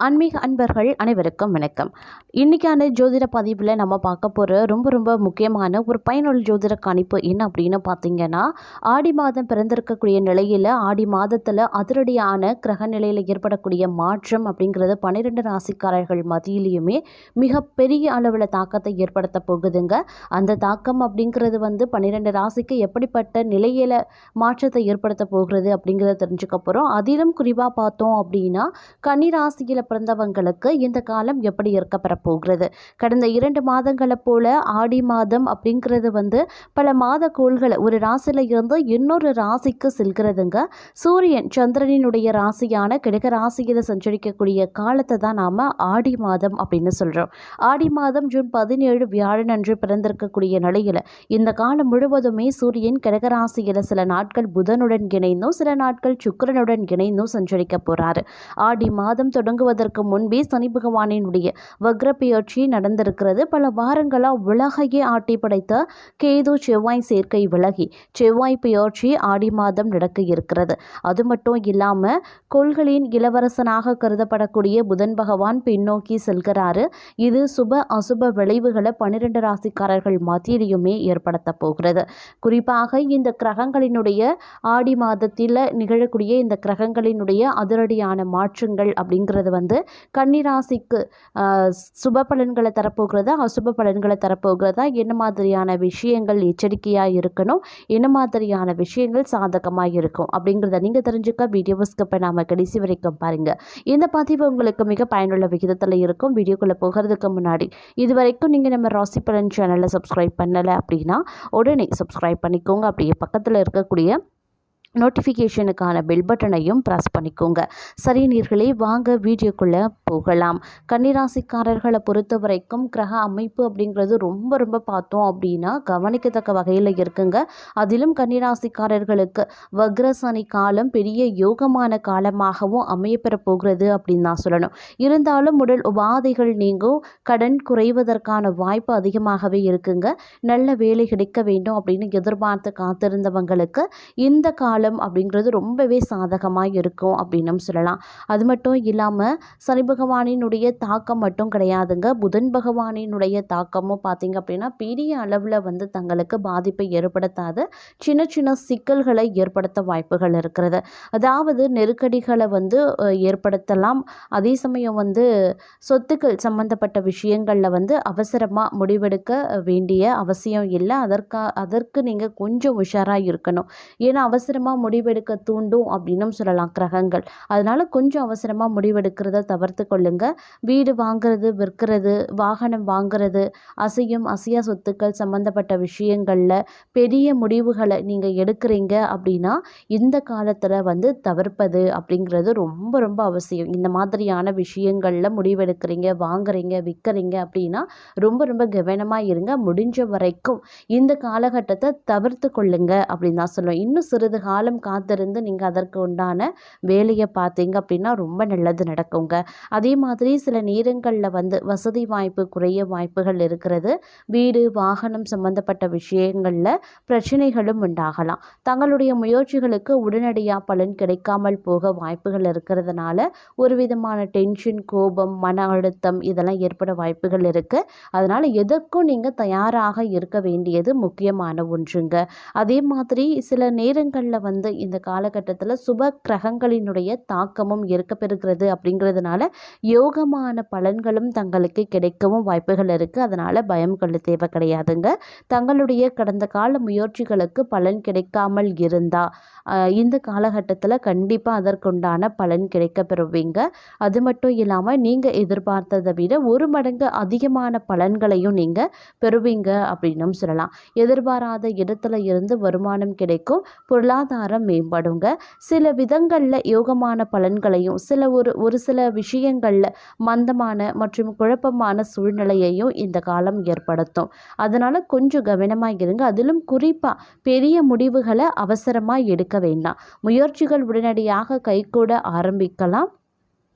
ஆன்மீக அன்பர்கள் அனைவருக்கும் வணக்கம். இன்றைக்கான ஜோதிட பதிவில் நம்ம பார்க்க போகிற ரொம்ப ரொம்ப முக்கியமான ஒரு பயனுள்ள ஜோதிட கணிப்பு என்ன அப்படின்னு பார்த்தீங்கன்னா ஆடி மாதம் பிறந்திருக்கக்கூடிய நிலையில் ஆடி மாதத்தில் அதிரடியான கிரக நிலையில் ஏற்படக்கூடிய மாற்றம் அப்படிங்கிறது பன்னிரெண்டு ராசிக்காரர்கள் மத்தியிலையுமே மிகப்பெரிய அளவில் தாக்கத்தை ஏற்படுத்த போகுதுங்க. அந்த தாக்கம் அப்படிங்கிறது வந்து பன்னிரெண்டு ராசிக்கு எப்படிப்பட்ட நிலையில் மாற்றத்தை ஏற்படுத்த போகிறது அப்படிங்கிறத தெரிஞ்சுக்க போகிறோம் அதிலும் குறிப்பாக பார்த்தோம் அப்படின்னா கன்னிராசியில் பிறந்தவங்களுக்கு இந்த காலம் எப்படி இருக்க போகிறது கடந்த இரண்டு மாதங்களை போல ஆடி மாதம் அப்படிங்கிறது வந்து பல மாத கோள்களை ஒரு ராசியில் இருந்து இன்னொரு ராசிக்கு செல்கிறதுங்க. சூரியன் சந்திரனினுடைய ராசியான கிடக ராசியில் சஞ்சரிக்கக்கூடிய காலத்தை தான் நாம் ஆடி மாதம் அப்படின்னு சொல்கிறோம் ஆடி மாதம் ஜூன் பதினேழு வியாழன் அன்று பிறந்திருக்கக்கூடிய நிலையில் இந்த காலம் முழுவதுமே சூரியன் கடகராசியில் சில நாட்கள் புதனுடன் இணைந்தும் சில நாட்கள் சுக்கரனுடன் இணைந்தும் சஞ்சரிக்க போகிறாரு ஆடி மாதம் தொடங்குவது தொடங்குவதற்கு முன்பே சனி பகவானினுடைய வக்ரப்பெயர்ச்சி நடந்திருக்கிறது. பல வாரங்களாக உலகையே ஆட்டி படைத்த கேது செவ்வாய் சேர்க்கை விலகி செவ்வாய் பெயர்ச்சி ஆடி மாதம் நடக்க இருக்கிறது அது மட்டும் இல்லாமல் கொள்களின் இளவரசனாக கருதப்படக்கூடிய புதன் பகவான் பின்னோக்கி செல்கிறாரு. இது சுப அசுப விளைவுகளை பனிரெண்டு ராசிக்காரர்கள் மத்தியிலையுமே ஏற்படுத்த போகிறது. குறிப்பாக இந்த கிரகங்களினுடைய ஆடி மாதத்தில் நிகழக்கூடிய இந்த கிரகங்களினுடைய அதிரடியான மாற்றங்கள் அப்படிங்கிறது வந்து வந்து கன்னிராசிக்கு சுப பலன்களை தரப்போகிறதா? அசுப பலன்களை தரப்போகிறதா? என்ன மாதிரியான விஷயங்கள் எச்சரிக்கையாக இருக்கணும்? என்ன மாதிரியான விஷயங்கள் சாதகமாக இருக்கும்? அப்படிங்கிறத நீங்கள் தெரிஞ்சுக்க வீடியோ ஸ்கப்பை நாம் கடைசி வரைக்கும் பாருங்கள் இந்த பதிவு உங்களுக்கு மிக பயனுள்ள விகிதத்தில் இருக்கும். வீடியோக்குள்ளே போகிறதுக்கு முன்னாடி இது வரைக்கும் நீங்கள் நம்ம ராசி பலன் சேனலை சப்ஸ்கிரைப் பண்ணலை அப்படின்னா உடனே சப்ஸ்கிரைப் பண்ணிக்கோங்க. அப்படியே பக்கத்தில் இருக்கக்கூடிய நோட்டிஃபிகேஷனுக்கான பெல் பட்டனையும் ப்ரெஸ் பண்ணிக்கோங்க. சரி நீர்களே வாங்க வீடியோக்குள்ளே போகலாம். கன்னிராசிக்காரர்களை பொறுத்த வரைக்கும் கிரக அமைப்பு அப்படிங்கிறது ரொம்ப ரொம்ப பார்த்தோம் அப்படின்னா கவனிக்கத்தக்க வகையில் இருக்குங்க. அதிலும் கன்னிராசிக்காரர்களுக்கு வக்ரசனி காலம் பெரிய யோகமான காலமாகவும் அமையப்பெற போகிறது அப்படின்னு தான் சொல்லணும். இருந்தாலும் உடல் உபாதைகள் நீங்கும். கடன் குறைவதற்கான வாய்ப்பு அதிகமாகவே இருக்குங்க. நல்ல வேலை கிடைக்க வேண்டும் அப்படின்னு எதிர்பார்த்து காத்திருந்தவங்களுக்கு இந்த கால காலம் அப்படிங்கிறது ரொம்பவே சாதகமாக இருக்கும் அப்படின்னு சொல்லலாம். அது மட்டும் இல்லாமல் சனி பகவானினுடைய தாக்கம் மட்டும் கிடையாதுங்க. புதன் பகவானினுடைய தாக்கமும் பார்த்திங்க அப்படின்னா பெரிய அளவில் வந்து தங்களுக்கு பாதிப்பை ஏற்படுத்தாத சின்ன சின்ன சிக்கல்களை ஏற்படுத்த வாய்ப்புகள் இருக்கிறது. அதாவது நெருக்கடிகளை வந்து ஏற்படுத்தலாம். அதே சமயம் வந்து சொத்துக்கள் சம்மந்தப்பட்ட விஷயங்களில் வந்து அவசரமாக முடிவெடுக்க வேண்டிய அவசியம் இல்லை. அதற்கா அதற்கு நீங்கள் கொஞ்சம் உஷாராக இருக்கணும். ஏன்னா அவசரமாக அவசரமாக முடிவெடுக்க தூண்டும் அப்படின்னும் சொல்லலாம் கிரகங்கள். அதனால் கொஞ்சம் அவசரமாக முடிவெடுக்கிறத தவிர்த்து கொள்ளுங்க. வீடு வாங்கிறது விற்கிறது வாகனம் வாங்கிறது அசையும் அசையா சொத்துக்கள் சம்மந்தப்பட்ட விஷயங்களில் பெரிய முடிவுகளை நீங்கள் எடுக்கிறீங்க அப்படின்னா இந்த காலத்தில் வந்து தவிர்ப்பது அப்படிங்கிறது ரொம்ப ரொம்ப அவசியம். இந்த மாதிரியான விஷயங்களில் முடிவெடுக்கிறீங்க வாங்குறீங்க விற்கிறீங்க அப்படின்னா ரொம்ப ரொம்ப கவனமாக இருங்க. முடிஞ்ச வரைக்கும் இந்த காலகட்டத்தை தவிர்த்து கொள்ளுங்க அப்படின்னு தான் சொல்லுவேன் இன்னும் சிறிது காலம் காலம் காத்திருந்து நீங்கள் அதற்கு உண்டான வேலையை பார்த்தீங்க அப்படின்னா ரொம்ப நல்லது நடக்குங்க. அதே மாதிரி சில நேரங்களில் வந்து வசதி வாய்ப்பு குறைய வாய்ப்புகள் இருக்கிறது. வீடு வாகனம் சம்பந்தப்பட்ட விஷயங்களில் பிரச்சனைகளும் உண்டாகலாம். தங்களுடைய முயற்சிகளுக்கு உடனடியாக பலன் கிடைக்காமல் போக வாய்ப்புகள் இருக்கிறதுனால ஒரு விதமான டென்ஷன் கோபம் மன அழுத்தம் இதெல்லாம் ஏற்பட வாய்ப்புகள் இருக்குது அதனால் எதற்கும் நீங்கள் தயாராக இருக்க வேண்டியது முக்கியமான ஒன்றுங்க. அதே மாதிரி சில நேரங்களில் வந்து இந்த காலகட்டத்தில் சுப கிரகங்களினுடைய தாக்கமும் இருக்கப்பெறுகிறது அப்படிங்கிறதுனால யோகமான பலன்களும் தங்களுக்கு கிடைக்கவும் வாய்ப்புகள் இருக்குது அதனால் பயம் கொள்ள தேவை கிடையாதுங்க. தங்களுடைய கடந்த கால முயற்சிகளுக்கு பலன் கிடைக்காமல் இருந்தால் இந்த காலகட்டத்தில் கண்டிப்பாக அதற்குண்டான பலன் கிடைக்க பெறுவீங்க அது மட்டும் இல்லாமல் நீங்கள் எதிர்பார்த்ததை விட ஒரு மடங்கு அதிகமான பலன்களையும் நீங்கள் பெறுவீங்க அப்படின்னும் சொல்லலாம். எதிர்பாராத இடத்துல இருந்து வருமானம் கிடைக்கும். பொருளாதார பொருளாதாரம் மேம்படுங்க. சில விதங்களில் யோகமான பலன்களையும் சில ஒரு ஒரு சில விஷயங்களில் மந்தமான மற்றும் குழப்பமான சூழ்நிலையையும் இந்த காலம் ஏற்படுத்தும். அதனால் கொஞ்சம் கவனமாக இருங்க. அதிலும் குறிப்பாக பெரிய முடிவுகளை அவசரமாக எடுக்க வேண்டாம். முயற்சிகள் உடனடியாக கைகூட ஆரம்பிக்கலாம்.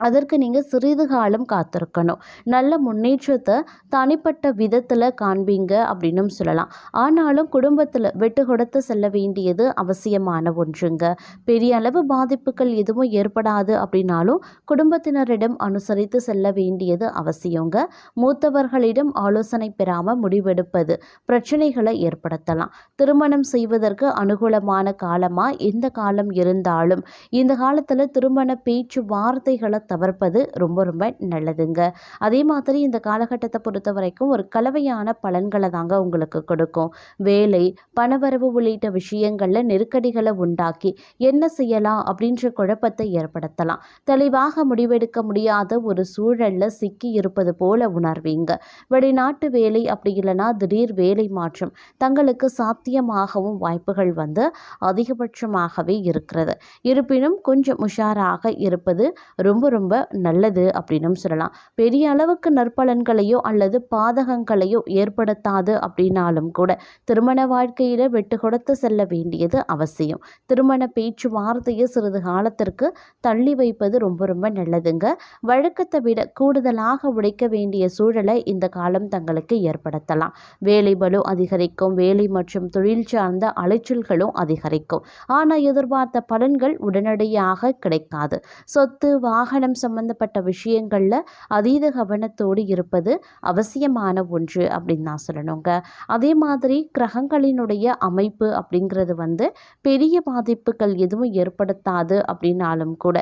அதற்கு நீங்கள் சிறிது காலம் காத்திருக்கணும். நல்ல முன்னேற்றத்தை தனிப்பட்ட விதத்தில் காண்பீங்க அப்படின்னும் சொல்லலாம். ஆனாலும் குடும்பத்தில் விட்டு கொடுத்து செல்ல வேண்டியது அவசியமான ஒன்றுங்க. பெரிய அளவு பாதிப்புகள் எதுவும் ஏற்படாது அப்படின்னாலும் குடும்பத்தினரிடம் அனுசரித்து செல்ல வேண்டியது அவசியங்க. மூத்தவர்களிடம் ஆலோசனை பெறாமல் முடிவெடுப்பது பிரச்சனைகளை ஏற்படுத்தலாம். திருமணம் செய்வதற்கு அனுகூலமான காலமாக எந்த காலம் இருந்தாலும் இந்த காலத்தில் திருமண பேச்சு வார்த்தைகளை தவிர்ப்பது ரொம்ப ரொம்ப நல்லதுங்க. அதே மாதிரி இந்த காலகட்டத்தை பொறுத்த வரைக்கும் ஒரு கலவையான பலன்களை தாங்க உங்களுக்கு கொடுக்கும். வேலை பணவரவு உள்ளிட்ட விஷயங்களில் நெருக்கடிகளை உண்டாக்கி என்ன செய்யலாம் அப்படின்ற குழப்பத்தை ஏற்படுத்தலாம். தெளிவாக முடிவெடுக்க முடியாத ஒரு சூழலில் சிக்கி இருப்பது போல உணர்வீங்க. வெளிநாட்டு வேலை அப்படி இல்லைன்னா திடீர் வேலை மாற்றம் தங்களுக்கு சாத்தியமாகவும் வாய்ப்புகள் வந்து அதிகபட்சமாகவே இருக்கிறது. இருப்பினும் கொஞ்சம் உஷாராக இருப்பது ரொம்ப ரொம்ப நல்லது அப்படின்னும் சொல்லலாம். பெரிய அளவுக்கு நற்பலன்களையோ அல்லது பாதகங்களையோ ஏற்படுத்தாது அப்படின்னாலும் கூட திருமண வாழ்க்கையில் விட்டு கொடுத்து செல்ல வேண்டியது அவசியம். திருமண பேச்சுவார்த்தையை சிறிது காலத்திற்கு தள்ளி வைப்பது ரொம்ப ரொம்ப நல்லதுங்க. வழக்கத்தை விட கூடுதலாக உழைக்க வேண்டிய சூழலை இந்த காலம் தங்களுக்கு ஏற்படுத்தலாம். வேலை பலு அதிகரிக்கும் வேலை மற்றும் தொழில் சார்ந்த அலைச்சல்களும் அதிகரிக்கும். ஆனால் எதிர்பார்த்த பலன்கள் உடனடியாக கிடைக்காது. சொத்து வாகன திருமணம் சம்பந்தப்பட்ட விஷயங்களில் அதீத கவனத்தோடு இருப்பது அவசியமான ஒன்று அப்படின்னு நான் சொல்லணுங்க. அதே மாதிரி கிரகங்களினுடைய அமைப்பு அப்படிங்கிறது வந்து பெரிய பாதிப்புகள் எதுவும் ஏற்படுத்தாது அப்படின்னாலும் கூட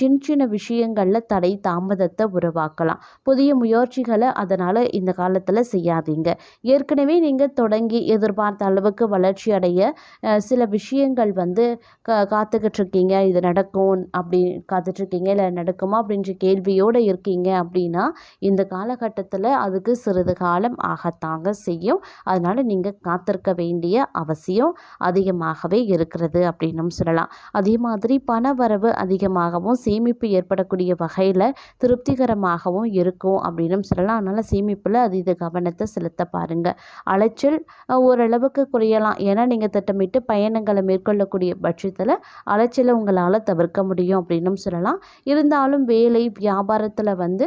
சின்ன சின்ன விஷயங்களில் தடை தாமதத்தை உருவாக்கலாம். புதிய முயற்சிகளை அதனால் இந்த காலத்தில் செய்யாதீங்க. ஏற்கனவே நீங்கள் தொடங்கி எதிர்பார்த்த அளவுக்கு வளர்ச்சி அடைய சில விஷயங்கள் வந்து க காத்துக்கிட்டு இருக்கீங்க. இது நடக்கும் அப்படி காத்துட்ருக்கீங்க இல்லை நடக்கும் அப்படின்ற கேள்வியோடு இருக்கீங்க அப்படின்னா இந்த காலகட்டத்தில் அதுக்கு சிறிது காலம் ஆகத்தாங்க செய்யும். அதனால் நீங்கள் காத்திருக்க வேண்டிய அவசியம் அதிகமாகவே இருக்கிறது அப்படின்னும் சொல்லலாம். அதே மாதிரி பண வரவு அதிகமாகவும் சேமிப்பு ஏற்படக்கூடிய வகையில் திருப்திகரமாகவும் இருக்கும் அப்படின்னும் சொல்லலாம். அதனால் சேமிப்பில் அதீத கவனத்தை செலுத்த பாருங்கள் அலைச்சல் ஓரளவுக்கு குறையலாம். ஏன்னா நீங்கள் திட்டமிட்டு பயணங்களை மேற்கொள்ளக்கூடிய பட்சத்தில் அலைச்சலை உங்களால் தவிர்க்க முடியும் அப்படின்னும் சொல்லலாம். இருந்தாலும் வேலை வியாபாரத்தில் வந்து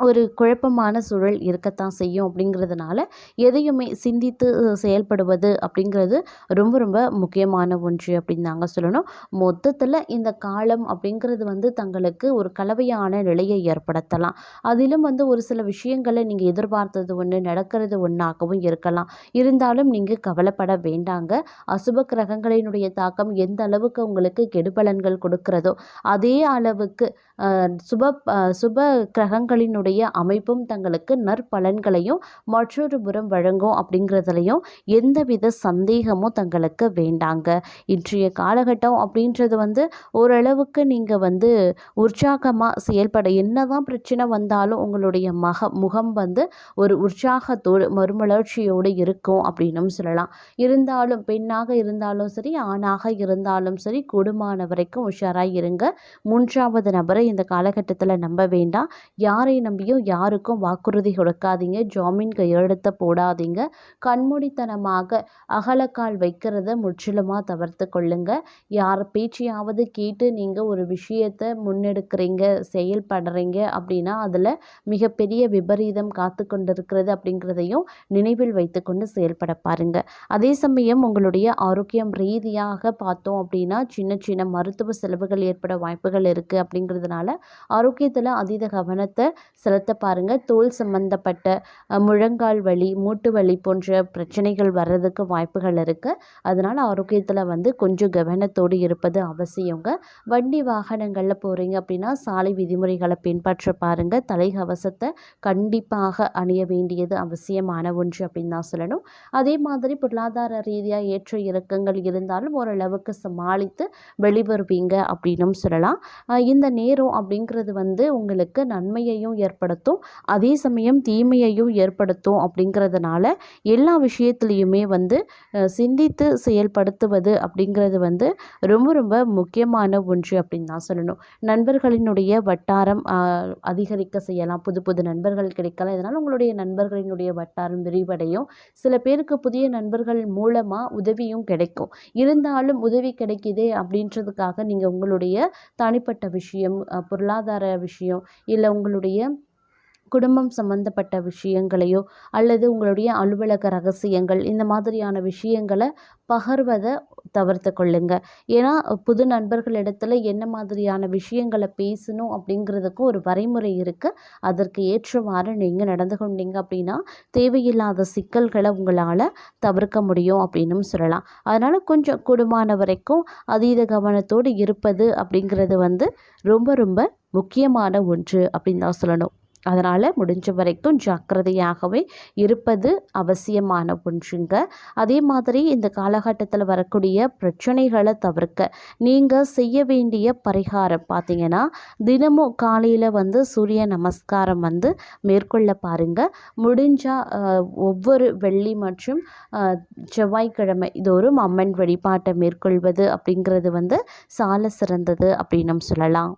ஒரு குழப்பமான சூழல் இருக்கத்தான் செய்யும் அப்படிங்கிறதுனால எதையுமே சிந்தித்து செயல்படுவது அப்படிங்கிறது ரொம்ப ரொம்ப முக்கியமான ஒன்று அப்படின்னு நாங்கள் சொல்லணும். மொத்தத்தில் இந்த காலம் அப்படிங்கிறது வந்து தங்களுக்கு ஒரு கலவையான நிலையை ஏற்படுத்தலாம். அதிலும் வந்து ஒரு சில விஷயங்களை நீங்கள் எதிர்பார்த்தது ஒன்று நடக்கிறது ஒன்றாகவும் இருக்கலாம். இருந்தாலும் நீங்கள் கவலைப்பட வேண்டாங்க. அசுப கிரகங்களினுடைய தாக்கம் எந்த அளவுக்கு உங்களுக்கு கெடுபலன்கள் கொடுக்கிறதோ அதே அளவுக்கு சுப சுப கிரகங்களினுடைய அமைப்பும் தங்களுக்கு நற்பலன்களையும் மற்றொரு புறம் வழங்கும் அப்படிங்கிறதுலையும் எந்தவித சந்தேகமும் தங்களுக்கு வேண்டாங்க. இன்றைய காலகட்டம் அப்படின்றது வந்து ஓரளவுக்கு நீங்கள் வந்து உற்சாகமாக செயல்பட என்னதான் பிரச்சனை வந்தாலும் உங்களுடைய மக முகம் வந்து ஒரு உற்சாகத்தோடு மறுமலர்ச்சியோடு இருக்கும் அப்படின்னும் சொல்லலாம். இருந்தாலும் பெண்ணாக இருந்தாலும் சரி ஆணாக இருந்தாலும் சரி கூடுமான வரைக்கும் உஷாராக இருங்க. மூன்றாவது நபரை இந்த காலகட்டத்தில் நம்ப வேண்டாம். யாரை நம்பியும் யாருக்கும் வாக்குறுதி கொடுக்காதீங்க. ஜாமீன் கையெழுத்த போடாதீங்க. கண்மூடித்தனமாக அகலக்கால் வைக்கிறத முற்றிலுமாக தவிர்த்து கொள்ளுங்க. யார் பேச்சையாவது கேட்டு நீங்கள் ஒரு விஷயத்தை முன்னெடுக்கிறீங்க செயல்படுறீங்க அப்படின்னா அதில் மிகப்பெரிய விபரீதம் காத்து கொண்டிருக்கிறது அப்படிங்கிறதையும் நினைவில் வைத்துக்கொண்டு செயல்பட பாருங்க. அதே சமயம் உங்களுடைய ஆரோக்கியம் ரீதியாக பார்த்தோம் அப்படின்னா சின்ன சின்ன மருத்துவ செலவுகள் ஏற்பட வாய்ப்புகள் இருக்குது அப்படிங்கிறதுனால ஆரோக்கியத்தில் அதீத கவனத்தை செலுத்த பாருங்கள் தோல் சம்மந்தப்பட்ட முழங்கால் வலி மூட்டு வலி போன்ற பிரச்சனைகள் வர்றதுக்கு வாய்ப்புகள் இருக்குது அதனால் ஆரோக்கியத்தில் வந்து கொஞ்சம் கவனத்தோடு இருப்பது அவசியங்க. வண்டி வாகனங்களில் போகிறீங்க அப்படின்னா சாலை விதிமுறைகளை பின்பற்ற பாருங்கள் தலைகவசத்தை கண்டிப்பாக அணிய வேண்டியது அவசியமான ஒன்று அப்படின்னு தான் சொல்லணும். அதே மாதிரி பொருளாதார ரீதியாக ஏற்ற இறக்கங்கள் இருந்தாலும் ஓரளவுக்கு சமாளித்து வெளிவருவீங்க அப்படின்னும் சொல்லலாம். இந்த நேரம் அப்படிங்கிறது வந்து உங்களுக்கு நன்மையையும் ஏற்படுத்தும் அதே சமயம் தீமையையும் ஏற்படுத்தும் அப்படிங்கிறதுனால எல்லா விஷயத்துலேயுமே வந்து சிந்தித்து செயல்படுத்துவது அப்படிங்கிறது வந்து ரொம்ப ரொம்ப முக்கியமான ஒன்று அப்படின்னு தான் சொல்லணும். நண்பர்களினுடைய வட்டாரம் அதிகரிக்க செய்யலாம். புது புது நண்பர்கள் கிடைக்கலாம். இதனால் உங்களுடைய நண்பர்களினுடைய வட்டாரம் விரிவடையும். சில பேருக்கு புதிய நண்பர்கள் மூலமாக உதவியும் கிடைக்கும். இருந்தாலும் உதவி கிடைக்குதே அப்படின்றதுக்காக நீங்கள் உங்களுடைய தனிப்பட்ட விஷயம் பொருளாதார விஷயம் இல்லை உங்களுடைய குடும்பம் சம்மந்தப்பட்ட விஷயங்களையோ அல்லது உங்களுடைய அலுவலக ரகசியங்கள் இந்த மாதிரியான விஷயங்களை பகர்வதை தவிர்த்து கொள்ளுங்க. ஏன்னா புது நண்பர்களிடத்தில் என்ன மாதிரியான விஷயங்களை பேசணும் அப்படிங்கிறதுக்கும் ஒரு வரைமுறை இருக்குது அதற்கு ஏற்றவாறு நீங்கள் நடந்து கொண்டீங்க அப்படின்னா தேவையில்லாத சிக்கல்களை உங்களால் தவிர்க்க முடியும் அப்படின்னும் சொல்லலாம். அதனால் கொஞ்சம் கூடுமான வரைக்கும் அதீத கவனத்தோடு இருப்பது அப்படிங்கிறது வந்து ரொம்ப ரொம்ப முக்கியமான ஒன்று அப்படின்னு தான் சொல்லணும். அதனால் முடிஞ்ச வரைக்கும் ஜாக்கிரதையாகவே இருப்பது அவசியமான ஒன்றுங்க. அதே மாதிரி இந்த காலகட்டத்தில் வரக்கூடிய பிரச்சனைகளை தவிர்க்க நீங்கள் செய்ய வேண்டிய பரிகாரம் பார்த்தீங்கன்னா தினமும் காலையில் வந்து சூரிய நமஸ்காரம் வந்து மேற்கொள்ள பாருங்கள் முடிஞ்சால் ஒவ்வொரு வெள்ளி மற்றும் செவ்வாய்க்கிழமை இதோறும் அம்மன் வழிபாட்டை மேற்கொள்வது அப்படிங்கிறது வந்து சால சிறந்தது அப்படின்னு சொல்லலாம்.